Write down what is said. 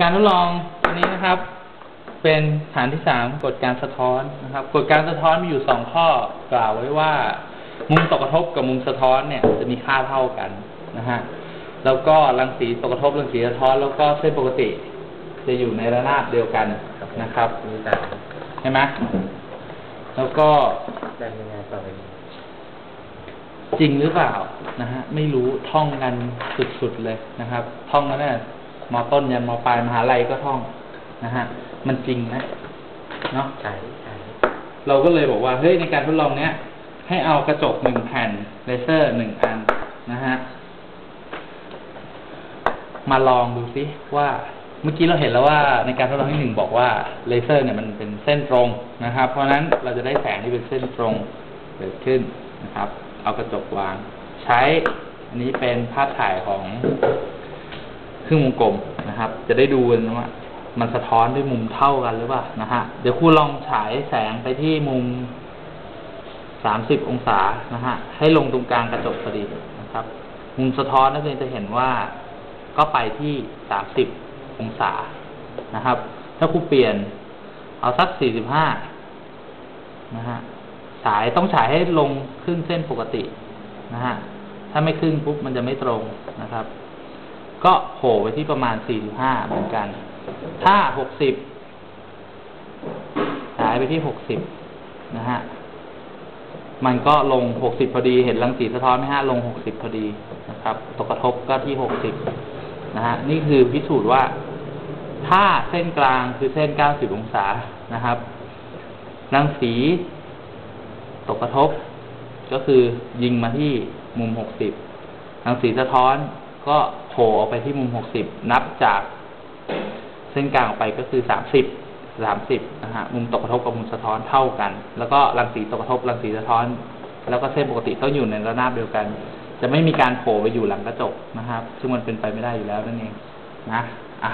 การทดลองอันนี้นะครับ เป็นฐานที่สามกฎการสะท้อนนะครับกฎการสะท้อนมีอยู่สองข้อกล่าวไว้ว่า มุมตกกระทบกับมุมสะท้อนเนี่ย จะมีค่าเท่ากันนะฮะแล้วก็รังสีตกกระทบรังสีสะท้อนแล้วก็เส้นปกติ จะอยู่ในระนาบเดียวกันนะครับมีแต่ใช่ไหมแล้วก็แต่ยังไงต่อไปจริงหรือเปล่านะฮะไม่รู้ท่องกันสุดๆเลยนะครับ ท่องกันเนี่ย มอต้นยันมอปลายมหาลัยก็ท่องนะฮะ มันจริงนะเนาะใช่ใช่เราก็เลยบอกว่าเฮ้ยในการทดลองเนี้ย ให้เอากระจกหนึ่งแผ่นเลเซอร์หนึ่งอันนะฮะมาลองดูซิว่าเมื่อกี้เราเห็นแล้วว่าในการทดลองที่หนึ่งบอกว่าเลเซอร์เนี่ยมันเป็นเส้นตรงนะครับ เพราะฉะนั้นเราจะได้แสงที่เป็นเส้นตรงเกิดขึ้นนะครับ เอากระจกวาง ใช้อันนี้เป็นภาพถ่ายของ ครึ่งวงกลมนะครับ จะได้ดูกันว่า มันสะท้อนด้วยมุมเท่ากันหรือเปล่านะฮะเดี๋ยวครูลองฉายแสงไปที่มุมสามสิบองศานะฮะให้ลงตรงกลางกระจกพอดีนะครับ มุมสะท้อนนักเรียนจะเห็นว่าก็ไปที่สามสิบองศานะครับ ถ้าครูเปลี่ยนเอาสักสี่สิบห้านะฮะฉายต้องฉายให้ลงครึ่งเส้นปกตินะฮะถ้าไม่ครึ่งปุ๊บมันจะไม่ตรงนะครับ ก็โผล่ไปที่ประมาณ 45 เหมือนกัน ถ้า 60ฉายไปที่ 60 นะฮะ มันก็ลง 60 พอดี เห็นรังสีสะท้อนไหมฮะ ลง 60 พอดีนะครับ ตกกระทบก็ที่ 60 นะฮะ นี่คือพิสูจน์ว่า ถ้าเส้นกลางคือเส้น 90 องศา นะครับ รังสีตกกระทบ ก็คือยิงมาที่มุม 60 รังสีสะท้อน ก็โผล่ออกไปที่มุม60นับจากเส้นกลางออกไปก็คือ30 30นะฮะมุมตกกระทบกับมุมสะท้อนเท่ากัน แล้วก็รังสีตกกระทบรังสีสะท้อน แล้วก็เส้นปกติต้องอยู่ในระนาบเดียวกัน จะไม่มีการโผล่ไปอยู่หลังกระจกนะครับ ซึ่งมันเป็นไปไม่ได้อยู่แล้วนั่นเองนะอะ